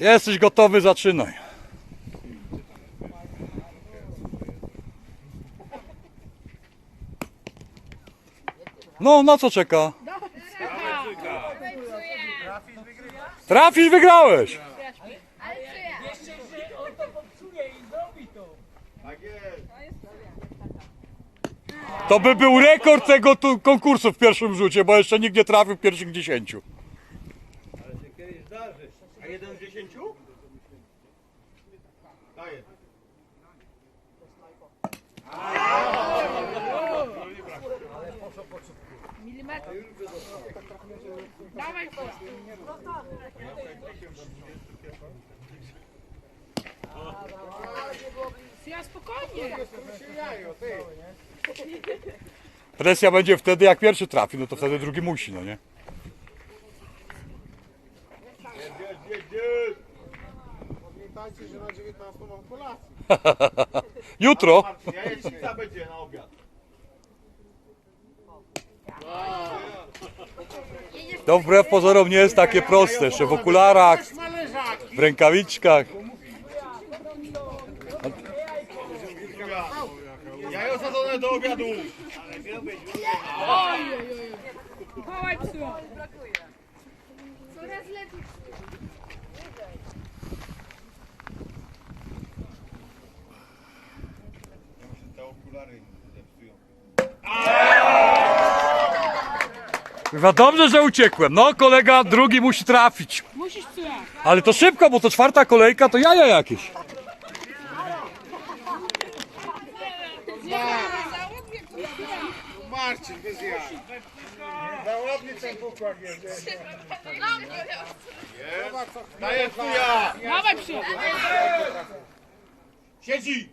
Jesteś gotowy, zaczynaj. No, na co czeka? Trafisz, wygrałeś! To by był rekord tego konkursu w pierwszym rzucie, bo jeszcze nikt nie trafił w pierwszych dziesięciu. A jeden z dziesięciu? Daję. Milimetr. Dawaj go. Ja spokojnie. Presja będzie wtedy, jak pierwszy trafi, no to wtedy drugi musi, no nie? Pamiętajcie, że na 19 mam kolację. Jutro. Marcin, jajecznica będzie na obiad. To wbrew pozorom nie jest takie proste, jeszcze w okularach, w rękawiczkach. Jajo sadzone do obiadu. Chowaj psu. Coraz lepiej. Chyba dobrze, że uciekłem. No, kolega drugi musi trafić. Musisz psu. Ale to szybko, bo to czwarta kolejka, to jaja jakieś. Marcin, bez ja. Za ładny ten pukłak jest. Daję tuja. Dawaj psu. Siedzi.